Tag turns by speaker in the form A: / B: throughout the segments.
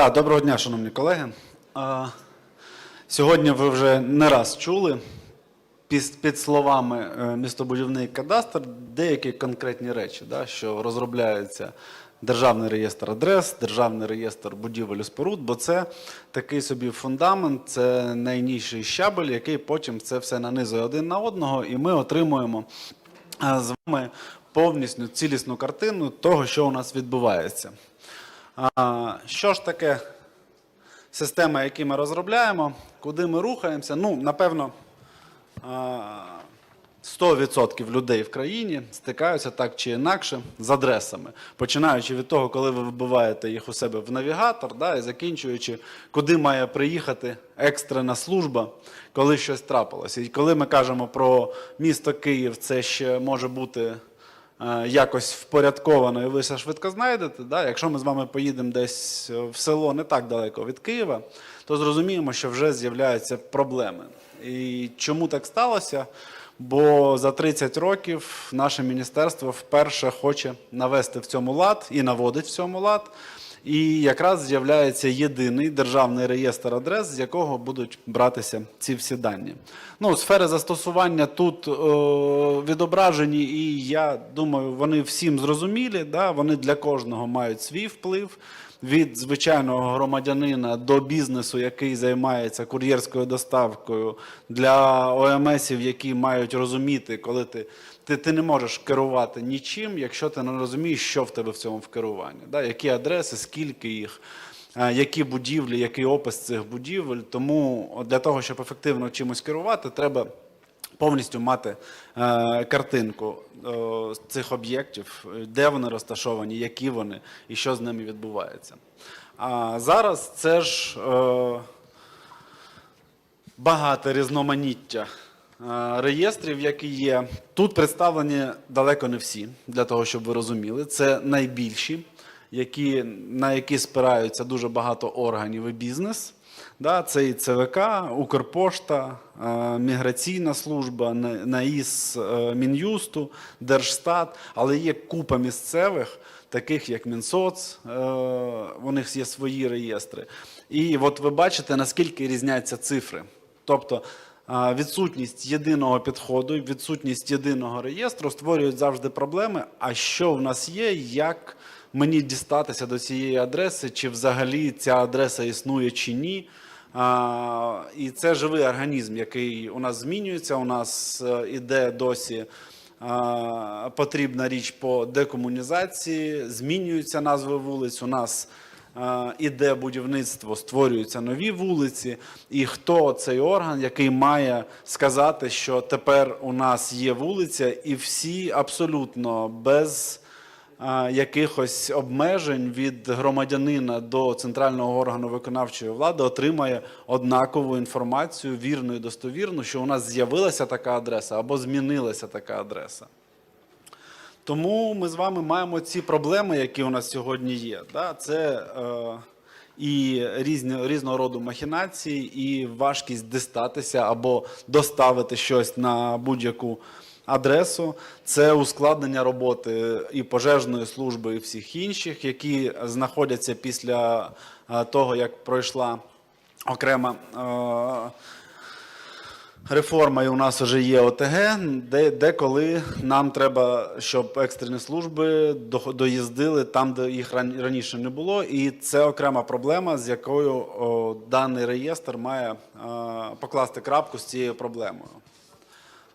A: Да, доброго дня, шановні колеги. Сьогодні ви вже не раз чули під, словами е, містобудівний кадастр деякі конкретні речі, да, що розробляється державний реєстр адрес, державний реєстр будівель і споруд, бо це такий собі фундамент, це найнижчий щабель, який потім це все нанизує один на одного, і ми отримуємо е, з вами повністю цілісну картину того, що у нас відбувається. Що ж таке система, які ми розробляємо, куди ми рухаємося? Ну, напевно, а, 100% людей в країні стикаються так чи інакше з адресами, починаючи від того, коли ви вибиваєте їх у себе в навігатор, да, і закінчуючи, куди має приїхати екстрена служба, коли щось трапилося. І коли ми кажемо про місто Київ, це ще може бути якось впорядковано, і ви все швидко знайдете. Да? Якщо ми з вами поїдемо десь в село не так далеко від Києва, то зрозуміємо, що вже з'являються проблеми. І чому так сталося? Бо за 30 років наше міністерство вперше хоче навести в цьому лад і наводить в цьому лад. І якраз з'являється єдиний державний реєстр адрес, з якого будуть братися ці всі дані. Ну, сфери застосування тут е, відображені, і я думаю, вони всім зрозумілі. Да? Вони для кожного мають свій вплив. Від звичайного громадянина до бізнесу, який займається кур'єрською доставкою, для ОМСів, які мають розуміти, коли ти, ти, ти не можеш керувати нічим, якщо ти не розумієш, що в тебе в цьому в керуванні. Да? Які адреси, скільки їх, е, які будівлі, який опис цих будівель. Тому для того, щоб ефективно чимось керувати, треба повністю мати е, картинку е, цих об'єктів, де вони розташовані, які вони і що з ними відбувається. А зараз це ж е, багато різноманіття реєстрів, які є. Тут представлені далеко не всі, для того, щоб ви розуміли. Це найбільші, які, на які спираються дуже багато органів і бізнес. Да, це і ЦВК, Укрпошта, е, Міграційна служба, На- НАІС е, Мін'юсту, Держстат, але є купа місцевих, таких як Мінсоц, е, у них є свої реєстри. І от ви бачите, наскільки різняться цифри. Тобто відсутність єдиного підходу, відсутність єдиного реєстру створюють завжди проблеми. А що в нас є, як мені дістатися до цієї адреси, чи взагалі ця адреса існує чи ні. А, і це живий організм, який у нас змінюється. У нас е, іде досі а, потрібна річ по декомунізації, змінюються назви вулиць. У нас іде будівництво, створюються нові вулиці, і хто цей орган, який має сказати, що тепер у нас є вулиця, і всі абсолютно без якихось обмежень від громадянина до центрального органу виконавчої влади отримає однакову інформацію, вірну і достовірну, що у нас з'явилася така адреса або змінилася така адреса. Тому ми з вами маємо ці проблеми, які у нас сьогодні є. Да? Це е, і різні, різного роду махінації, і важкість дістатися або доставити щось на будь-яку адресу. Це ускладнення роботи і пожежної служби, і всіх інших, які знаходяться після е, того, як пройшла окрема. Е, Реформа і у нас вже є ОТГ, де, де коли нам треба, щоб екстрені служби до- доїздили там, де їх ран- раніше не було. І це окрема проблема, з якою о, даний реєстр має е, покласти крапку з цією проблемою.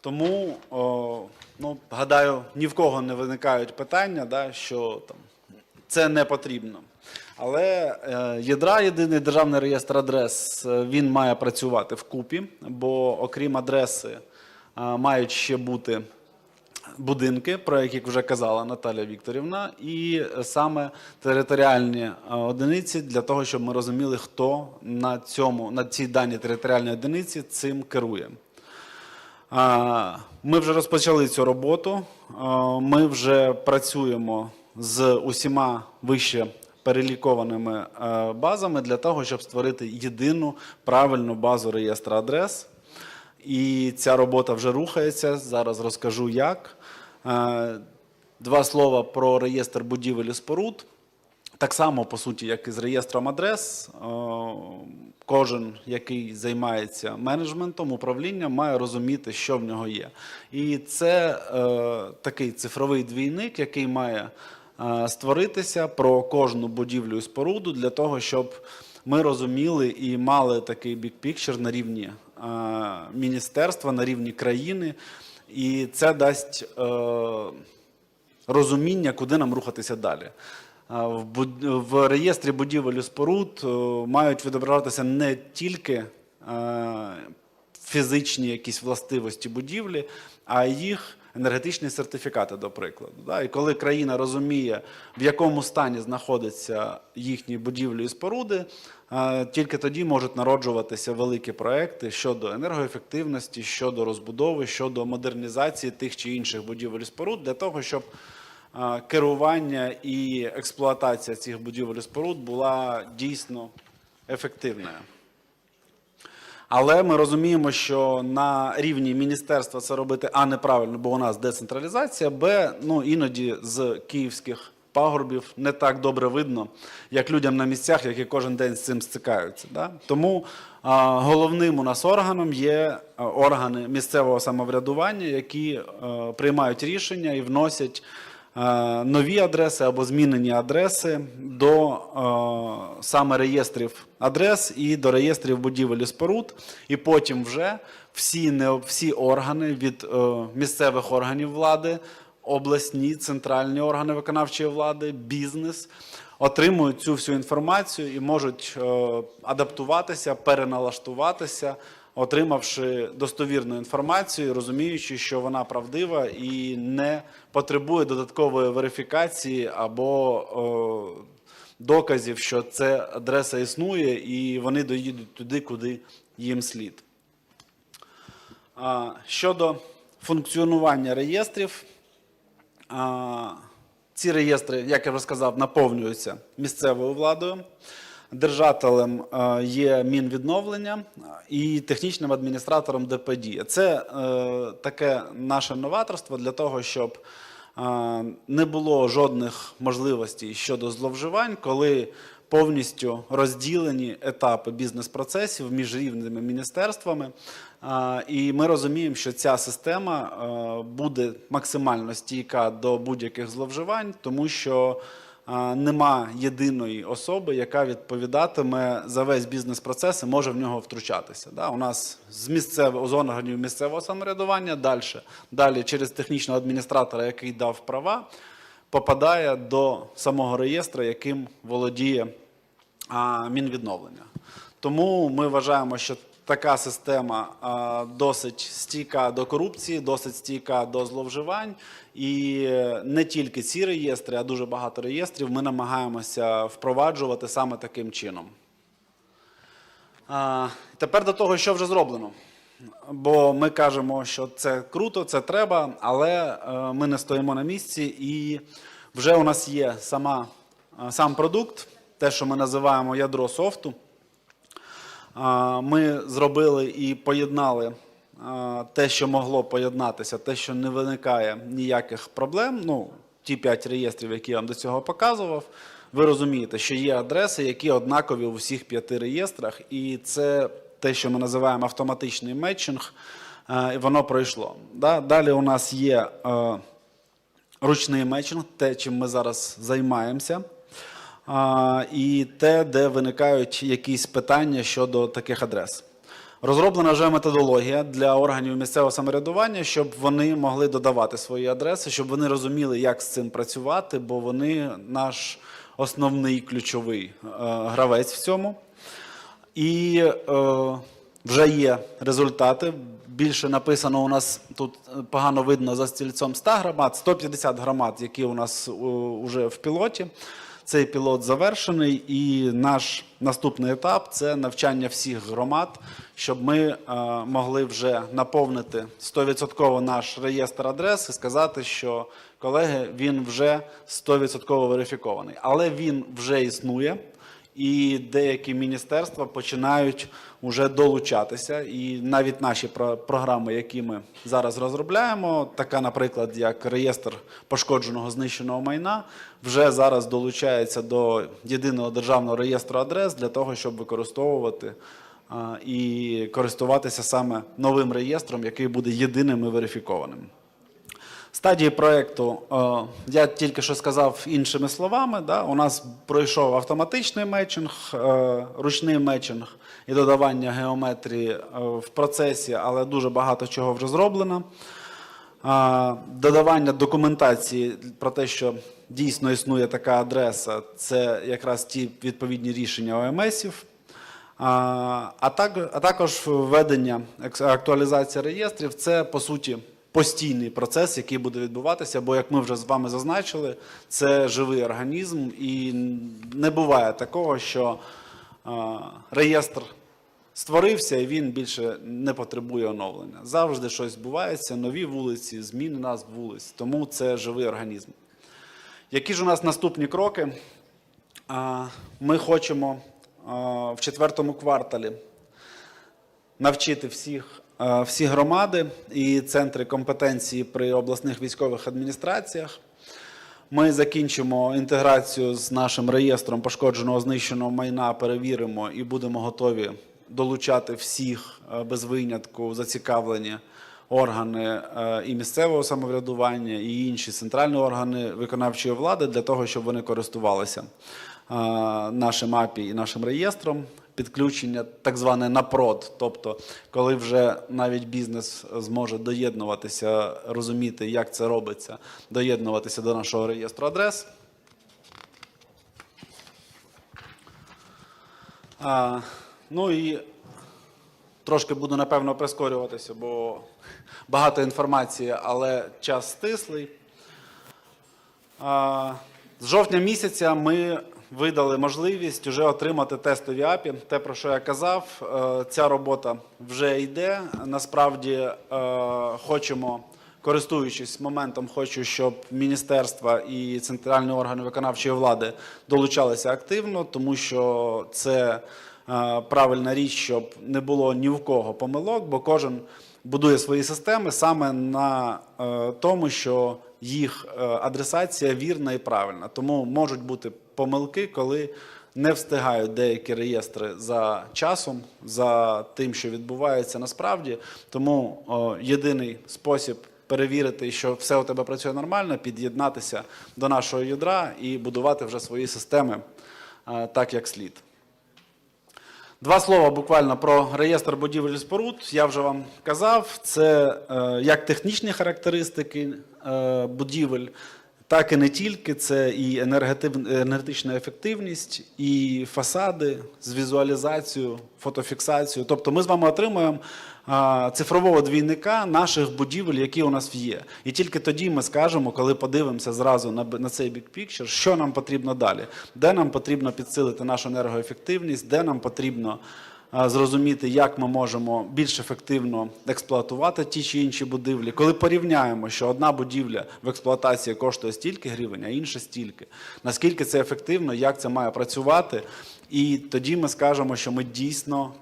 A: Тому, о, ну, гадаю, ні в кого не виникають питання, да, що там, це не потрібно. Але е, ядра єдиний державний реєстр адрес е, він має працювати вкупі, бо окрім адреси е, мають ще бути будинки, про які вже казала Наталя Вікторівна, і саме територіальні одиниці для того, щоб ми розуміли, хто на цьому на цій даній територіальній одиниці цим керує. Ми вже розпочали цю роботу. Ми вже працюємо з усіма вище перелікованими е, базами для того, щоб створити єдину правильну базу реєстру адрес. І ця робота вже рухається. Зараз розкажу як. Е, Два слова про реєстр будівель і споруд. Так само, по суті, як і з реєстром адрес, е, кожен, який займається менеджментом, управлінням, має розуміти, що в нього є. І це е, такий цифровий двійник, який має створитися про кожну будівлю і споруду для того, щоб ми розуміли і мали такий picture на рівні міністерства, на рівні країни. І це дасть е, розуміння, куди нам рухатися далі. В, реєстрі будівель і споруд е, мають відображатися не тільки е, фізичні якісь властивості будівлі, а їх енергетичні сертифікати, до прикладу. Да? І коли країна розуміє, в якому стані знаходяться їхні будівлі і споруди, е, тільки тоді можуть народжуватися великі проекти щодо енергоефективності, щодо розбудови, щодо модернізації тих чи інших будівель і споруд для того, щоб е, керування і експлуатація цих будівель і споруд була дійсно ефективною. Але ми розуміємо, що на рівні міністерства це робити а неправильно, бо у нас децентралізація, б ну іноді з київських пагорбів не так добре видно, як людям на місцях, які кожен день з цим стикаються. Да? Тому а, головним у нас органом є органи місцевого самоврядування, які е, приймають рішення і вносять нові адреси або змінені адреси до е, саме реєстрів адрес і до реєстрів будівель і споруд. І потім вже всі, не, всі органи від е, місцевих органів влади, обласні, центральні органи виконавчої влади, бізнес отримують цю всю інформацію і можуть е, адаптуватися, переналаштуватися отримавши достовірну інформацію, розуміючи, що вона правдива і не потребує додаткової верифікації або е, доказів, що ця адреса існує, і вони доїдуть туди, куди їм слід. Щодо функціонування реєстрів, ці реєстри, як я вже сказав, наповнюються місцевою владою. Держателем е, є Мінвідновлення і технічним адміністратором ДПДІ. Це е, таке наше новаторство для того, щоб е, не було жодних можливостей щодо зловживань, коли повністю розділені етапи бізнес-процесів між рівними міністерствами. І ми розуміємо, що ця система буде максимально стійка до будь-яких зловживань, тому що нема єдиної особи, яка відповідатиме за весь бізнес-процес і може в нього втручатися. Да? У нас з місцевого з органів місцевого самоврядування далі, далі через технічного адміністратора, який дав права, попадає до самого реєстру, яким володіє а, Мінвідновлення. Тому ми вважаємо, що така система досить стійка до корупції, досить стійка до зловживань. І не тільки ці реєстри, а дуже багато реєстрів ми намагаємося впроваджувати саме таким чином. Тепер до того, що вже зроблено. Бо ми кажемо, що це круто, це треба, але е, ми не стоїмо на місці, і вже у нас є сама, е, сам продукт, те, що ми називаємо ядро софту. Ми зробили і поєднали те, що могло поєднатися, те, що не виникає ніяких проблем. Ну, ті п'ять реєстрів, які я вам до цього показував. Ви розумієте, що є адреси, які однакові у всіх п'яти реєстрах, і це те, що ми називаємо автоматичний метчинг, і воно пройшло. Далі у нас є ручний метчинг, те, чим ми зараз займаємося. І те, де виникають якісь питання щодо таких адрес. Розроблена вже методологія для органів місцевого самоврядування, щоб вони могли додавати свої адреси, щоб вони розуміли, як з цим працювати, бо вони наш основний ключовий е, гравець в цьому. І е, вже є результати. Більше написано у нас тут е, погано видно за стільцом 100 громад, 150 громад, які у нас вже в пілоті. Цей пілот завершений, і наш наступний етап це навчання всіх громад, щоб ми е, могли вже наповнити 100% наш реєстр адрес і сказати, що колеги, він вже 100% верифікований. Але він вже існує, і деякі міністерства починають вже долучатися. І навіть наші про- програми, які ми зараз розробляємо, така, наприклад, як реєстр пошкодженого знищеного майна, вже зараз долучається до єдиного державного реєстру адрес для того, щоб використовувати і користуватися саме новим реєстром, який буде єдиним і верифікованим. Стадії проєкту е, я тільки що сказав іншими словами. Да? У нас пройшов автоматичний метчинг, е, ручний метчинг і додавання геометрії е, в процесі, але дуже багато чого вже зроблено. Додавання документації про те, що дійсно існує така адреса, це якраз ті відповідні рішення ОМСів. А, а, так, а також введення актуалізація реєстрів це по суті постійний процес, який буде відбуватися, бо як ми вже з вами зазначили, це живий організм, і не буває такого, що реєстр створився і він більше не потребує оновлення. Завжди щось відбувається, нові вулиці, зміни назв вулиць, тому це живий організм. Які ж у нас наступні кроки? Ми хочемо в четвертому кварталі навчити всіх, всі громади і центри компетенції при обласних військових адміністраціях. Ми закінчимо інтеграцію з нашим реєстром пошкодженого знищеного майна, перевіримо і будемо готові долучати всіх е, без винятку зацікавлені органи е, і місцевого самоврядування, і інші центральні органи виконавчої влади для того, щоб вони користувалися е, нашим АПІ і нашим реєстром. Підключення так зване напрод, тобто коли вже навіть бізнес зможе доєднуватися, розуміти, як це робиться, доєднуватися до нашого реєстру адрес. А, ну і трошки буду, напевно, прискорюватися, бо багато інформації, але час стислий. А, З жовтня місяця ми видали можливість вже отримати тестові API. Те, про що я казав, е, ця робота вже йде. Насправді е, хочемо, користуючись моментом, хочу, щоб міністерства і центральні органи виконавчої влади долучалися активно, тому що це е, правильна річ, щоб не було ні в кого помилок, бо кожен будує свої системи саме на тому, що їх адресація вірна і правильна. Тому можуть бути помилки, коли не встигають деякі реєстри за часом, за тим, що відбувається насправді. Тому о, єдиний спосіб перевірити, що все у тебе працює нормально, під'єднатися до нашого ядра і будувати вже свої системи так, як слід. Два слова буквально про реєстр будівель і споруд. Я вже вам казав, це е, як технічні характеристики е, будівель, так і не тільки. Це і енергетична ефективність, і фасади з візуалізацією, фотофіксацією. Тобто ми з вами отримуємо цифрового двійника наших будівель, які у нас є. І тільки тоді ми скажемо, коли подивимося зразу на, на цей picture, що нам потрібно далі, де нам потрібно підсилити нашу енергоефективність, де нам потрібно зрозуміти, як ми можемо більш ефективно експлуатувати ті чи інші будівлі. Коли порівняємо, що одна будівля в експлуатації коштує стільки гривень, а інша стільки, наскільки це ефективно, як це має працювати, і тоді ми скажемо, що ми дійсно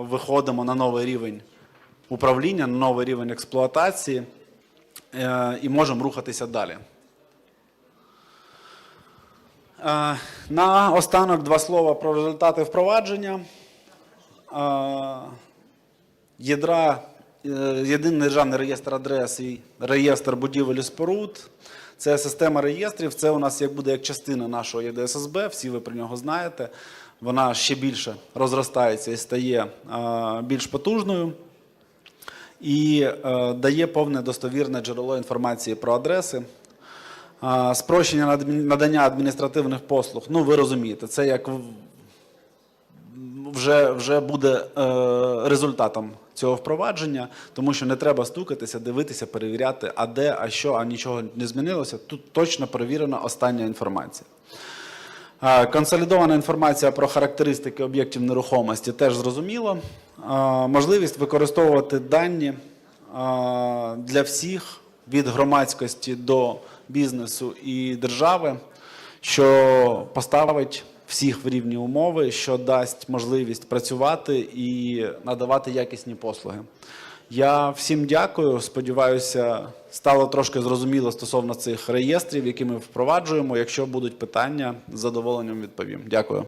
A: виходимо на новий рівень управління, на новий рівень експлуатації е, і можемо рухатися далі. Е, На останок два слова про результати впровадження. Ядра, е, єдиний державний реєстр адрес і реєстр будівель і споруд. Це система реєстрів. Це у нас як буде як частина нашого ЄДССБ. Всі ви про нього знаєте. Вона ще більше розростається і стає е, більш потужною і е, дає повне достовірне джерело інформації про адреси. Спрощення над- надання адміністративних послуг. Ну, ви розумієте, це як вже, вже буде е, результатом цього впровадження, тому що не треба стукатися, дивитися, перевіряти, а де, а що, а нічого не змінилося. Тут точно перевірена остання інформація. Е, Консолідована інформація про характеристики об'єктів нерухомості теж зрозуміло. Е, Можливість використовувати дані е, для всіх від громадськості до бізнесу і держави, що поставить всіх в рівні умови, що дасть можливість працювати і надавати якісні послуги. Я всім дякую. Сподіваюся, стало трошки зрозуміло стосовно цих реєстрів, які ми впроваджуємо. Якщо будуть питання, з задоволенням відповім. Дякую.